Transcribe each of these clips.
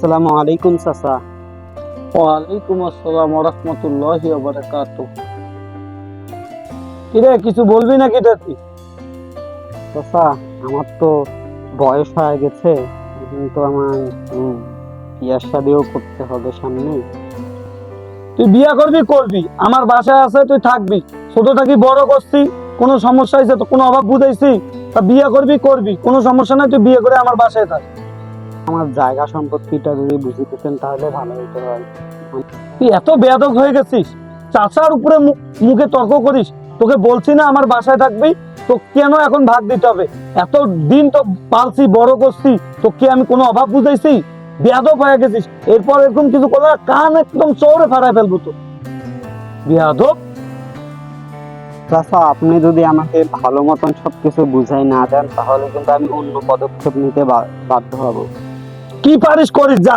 আসসালামু আলাইকুম ওয়ালাইকুম আসসালাম কিছু বলবি নাকি তুই আমার তো বয়স হয়ে গেছে কিন্তু আমার বিয়ার শাদিও করতে হবে সামনে। তুই বিয়ে করবি করবি, আমার বাসায় আছে, তুই থাকবি। ছোট থাকি বড় করছি, কোনো সমস্যা হয়েছে তো কোনো অভাব বুঝাইছি। তা বিয়ে করবি করবি, কোনো সমস্যা নাই, তুই বিয়ে করে আমার বাসায় থাক। আমার জায়গা সম্পত্তিটা যদি বুঝে দিতেন তাহলে ভালো হতো হয় তুই এত বেয়াদব হয়ে গেছিস চাচার উপরে মুখে তর্ক করিস তোকে বলছি না আমার বাসায় থাকবি তো কেন এখন ভাগ দিতে হবে? এত দিন তো পালছি বড় করছি তো কি আমি কোনো অভাব বুঝাইছি? বেয়াদব হয়ে গেছিস এরপর এরকম কিছু করলে কান একদম চৌড়ে ফাড়ায় ফেলব তো। বেয়াদব? চাচা আপনি যদি আমাকে ভালো মতন সবকিছু বুঝাই না দেন তাহলে কিন্তু আমি অন্য পদক্ষেপ নিতে বাধ্য হব। কি পারিস করিস যা।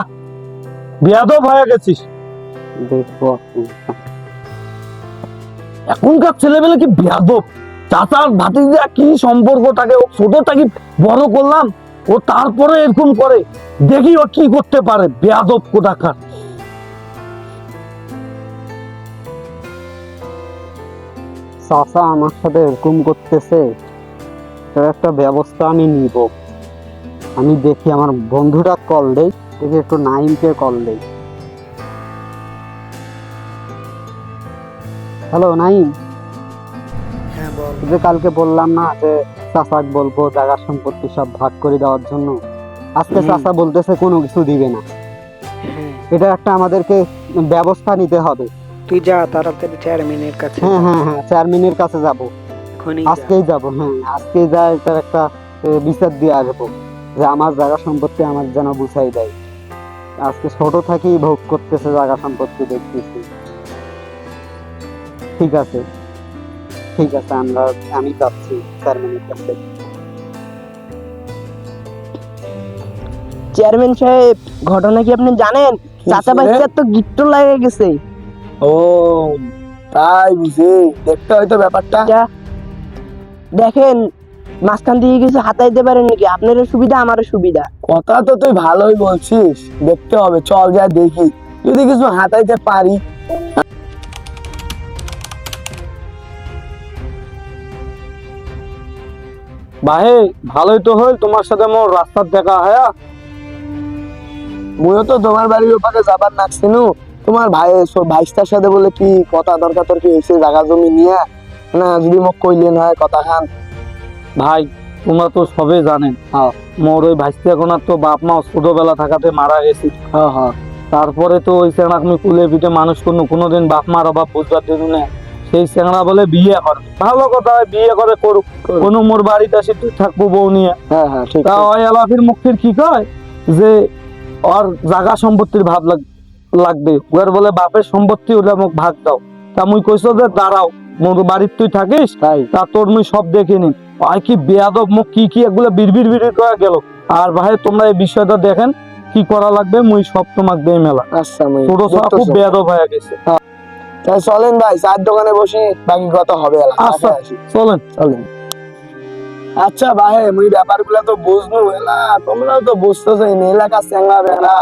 বেয়াদব হয়ে গেছিস। এখনকার ছেলেবেলে কি বেয়াদব? চাচার ভাতিজা কি সম্পর্কটাকে ও ছোটটাকে বড় করলাম? ও তারপরে এরকম করে। দেখি ও কি করতে পারে বেয়াদব কোটাকার চাচা আমার সাথে এরকম করতেছে তার একটা ব্যবস্থা আমি নিব। আমি দেখি আমার বন্ধুটা কল দেই দেখি একটু নাইমকে কল দেই হ্যালো নাইম? হ্যাঁ যে কালকে বললাম না যে চাচাক বলব জায়গা সম্পত্তি সব ভাগ করে দেওয়ার জন্য। আজকে। চাচা বলতেছে কোনো কিছু দিবে না। হ্যাঁ। এটা একটা আমাদেরকে ব্যবস্থা নিতে হবে। তুই যা তাড়াতাড়ি চেয়ারম্যানের কাছে হ্যাঁ হ্যাঁ হ্যাঁ চেয়ারম্যানের কাছে যাব। আজকেই যাব হ্যাঁ আজকেই যা এটার একটা বিচার দিয়ে আসব। যে আমার জায়গা সম্পত্তি আমার যেন বুঝাই দেয়। আজকে ছোট থেকেই ভোগ করতেছে জায়গা সম্পত্তি দেখতেছি। ঠিক আছে। ঠিক আছে আমরা আমি যাচ্ছি চেয়ারম্যানের কাছে। চেয়ারম্যান সাহেব ঘটনা কি আপনি জানেন? চাচা? বাচ্চার তো গিট্ট লাগে গেছে। ও তাই বুঝি। দেখতে হয়তো ব্যাপারটা। দেখেন মাঝখান দিয়ে কিছু হাতাইতে পারেন নাকি? আপনারও সুবিধা, আমারও সুবিধা। কথা তো তুই ভালোই বলছিস। দেখতে হবে, চল যা দেখি। যদি কিছু হাতাইতে পারি। ভাই ভালোই তো হল তোমার সাথে মোর রাস্তার দেখা, হয়া? মুইও তো তোমার বাড়ির ওপারে যাবার নাকছিনু তোমার ভাই ভাইস্তার সাথে বলে কি কথা, দরকার তোর কি হয়েছে? জায়গা জমি নিয়ে? না, যদি মোক কইলেন হয়, কথা খান। ভাই তোমরা তো সবে জানেন হ্যাঁ। মোর ওই ভাইস্তি এখন তো বাপ মা ছোটবেলা থাকাতে মারা গেছি। হ্যাঁ হ্যাঁ। তারপরে তো ওই চেংড়া আমি কুলে পিঠে মানুষ কোনো কোনোদিন বাপ মার অভাব বুঝবার দিন না সেই চেংড়া বলে বিয়ে করে। ভালো কথা হয় বিয়ে করে করুক। কোনো মোর বাড়িতে আসি তুই থাকব বউ নিয়ে। হ্যাঁ হ্যাঁ ঠিক তা ওই এলাফির মুখের কি কয়? যে ওর জাগা সম্পত্তির ভাব লাগ- লাগবে। ওর বলে বাপের সম্পত্তি ওটা মোক ভাগ দাও। তা মুই কইছো যে দাঁড়াও। মোর বাড়ির তুই থাকিস? তা তোর মুই সব আর কি বেয়াদব মুখ কি কি এগুলো বিড়বিড় বিড়বিড় করে গেল। আর ভাই তোমরা এই বিষয়টা দেখেন কি করা লাগবে মুই সব তোমাক দেই মেলা। আচ্ছা আমি ছোট ছোট খুব বেয়াদব হয়ে গেছে। তাই চলেন ভাই চার দোকানে বসে বাকি কথা হবে। আচ্ছা। চলেন। চলেন। আচ্ছা ভাই মুই ব্যাপারগুলো তো বুঝব এলা। তোমরাও তো বুঝতেছো এই এলাকার চ্যাংড়া বেড়া।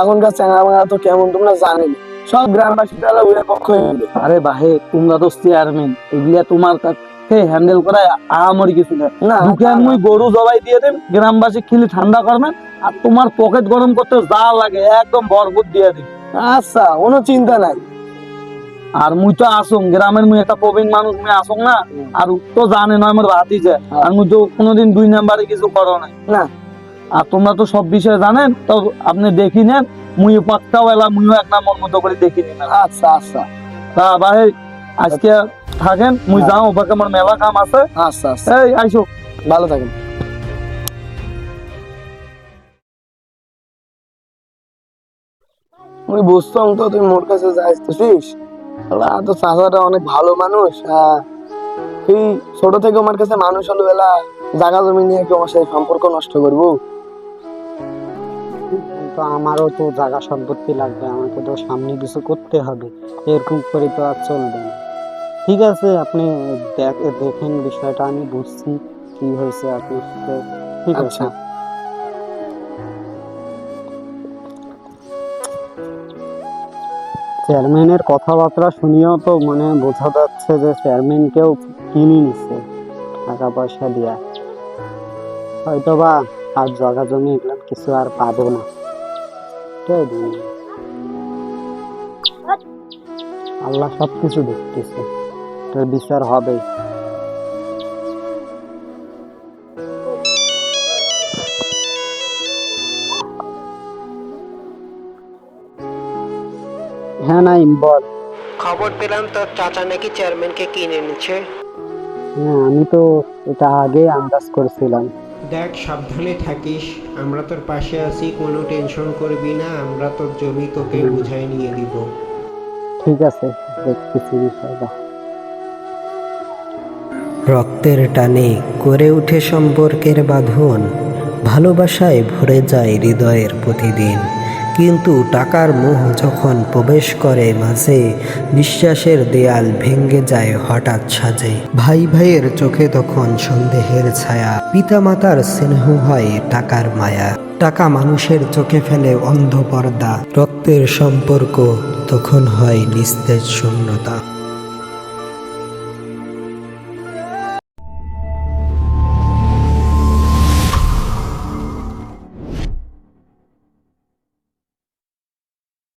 এখনকার চ্যাংড়া বেড়া তো কেমন তোমরা জানেন। সব গ্রামবাসী তাহলে উড়ে পক্ষ হয়ে। আরে ভাই তোমরা তো চেয়ারম্যান এগুলা তোমার কাছে হ্যান্ডেল করা আহামরি কিছু না মুই গরু জবাই দিয়ে গ্রামবাসী খিলি ঠান্ডা করবেন আর তোমার পকেট গরম করতে যা লাগে একদম ভরপুর দিয়ে আচ্ছা কোনো চিন্তা নাই। আর মুই তো আসুন গ্রামের মুই একটা প্রবীণ মানুষ মুই আসুন না? আর তো জানে না আমার ভাতি যায় আর মুই তো কোনোদিন দুই নাম্বারে কিছু করো নাই। না। আর তোমরা তো সব বিষয়ে জানেন তো আপনি দেখি নেন মুই পাক্কাও এলা মুইও এক মতো করে দেখি আচ্ছা আচ্ছা। তা ভাই আজকে থাকেন মুই যাও ওপাকে আমার মেলা কাম আছে। আচ্ছা আচ্ছা। এই আইসো। ভালো থাকেন। আমি বুঝতাম তো তুই মোর কাছে যাইতেছিস তো চাচাটা অনেক ভালো মানুষ হ্যাঁ। তুই ছোট থেকে আমার কাছে মানুষ হলো বেলা জায়গা জমি নিয়ে কি আমার সাথে সম্পর্ক নষ্ট করব? তো আমারও তো জায়গা সম্পত্তি লাগবে আমাকে তো সামনে কিছু করতে হবে এরকম করে তো আর চলবে না ঠিক আছে আপনি দেখ- দেখেন বিষয়টা আমি বুঝছি কি হয়েছে আপনি ঠিক আছে আচ্ছা। চেয়ারম্যানের কথাবার্তা শুনিয়েও তো মানে বোঝা যাচ্ছে যে চেয়ারম্যানকেও কিনে নিচ্ছে টাকা পয়সা দিয়া হয়তো বা আর জায়গা জমি এগুলো কিছু আর পাবো না। আল্লাহ সব কিছু দেখতেছে। এটার বিচার হবেই। হ্যাঁ নাইম বল। খবর পেলাম তোর চাচা নাকি চেয়ারম্যানকে কিনে নিচ্ছে হ্যাঁ আমি তো এটা আগে আন্দাজ করেছিলাম। দেখ সাবধানে থাকিস। আমরা তোর পাশে আছি কোনো টেনশন করবি না। আমরা তোর জমি তোকে বুঝাই নিয়ে দিব। ঠিক আছে দেখতেছি বিষয়টা। রক্তের টানে করে উঠে সম্পর্কের বাঁধন ভালোবাসায় ভরে যায় হৃদয়ের প্রতিদিন। কিন্তু টাকার মোহ যখন প্রবেশ করে মাঝে, বিশ্বাসের দেয়াল ভেঙ্গে যায় হঠাৎ সাজে। ভাই ভাইয়ের চোখে তখন সন্দেহের ছায়া। পিতামাতার স্নেহ হয় টাকার মায়া। টাকা মানুষের চোখে ফেলে অন্ধ পর্দা। রক্তের সম্পর্ক তখন হয় নিস্তেজ শূন্যতা।